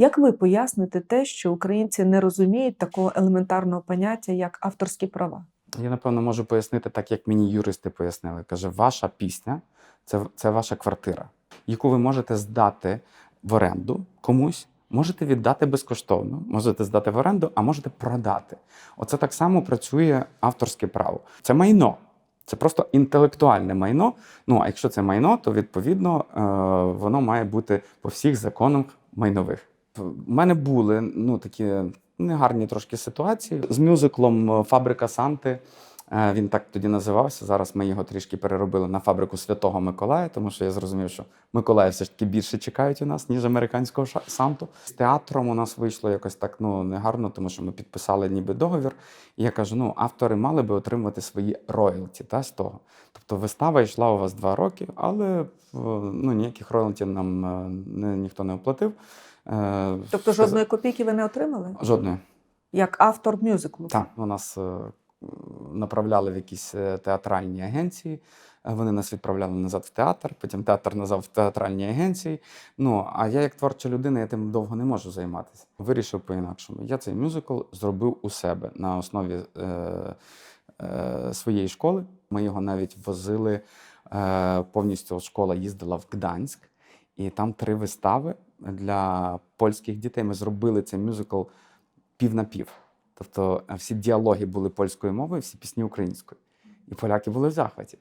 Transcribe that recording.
Як ви поясните те, що українці не розуміють такого елементарного поняття, як авторські права? Я напевно можу пояснити так, як мені юристи пояснили. Каже, ваша пісня це, це ваша квартира, яку ви можете здати в оренду комусь, можете віддати безкоштовно, можете здати в оренду, а можете продати. Оце так само працює авторське право. Це майно. Це просто інтелектуальне майно. Ну а якщо це майно, то відповідно е, воно має бути по всіх законах майнових. У мене були ну такі негарні трошки ситуації з мюзиклом е, Фабрика Санти. Е, Він так тоді називався. Зараз ми його трішки переробили на фабрику Святого Миколая, тому що я зрозумів, що Миколаїв все ж таки більше чекають у нас, ніж американського Санту. З театром у нас вийшло якось так ну негарно, тому що ми підписали ніби договір. І я кажу: ну, автори мали би отримувати свої роялті та, з того. Тобто вистава йшла у вас два роки, але ну, ніяких роялті нам е, не, ніхто не оплатив. Е, Тобто жодної копійки ви не отримали? Жодної. Як автор мюзиклу? Так, у нас е, направляли в якісь е, театральні агенції. Вони нас відправляли назад в театр, потім театр назад в театральні агенції. Ну а я, як творча людина, я тим довго не можу займатися. Вирішив по-інакшому. Я цей мюзикл зробив у себе на основі е, е, своєї школи. Ми його навіть возили е, повністю. Школа їздила в Гданськ, і там три вистави для польських дітей. Ми зробили цей мюзикл пів на пів. Тобто е, всі діалоги були польською мовою, всі пісні українською. І поляки були в захваті.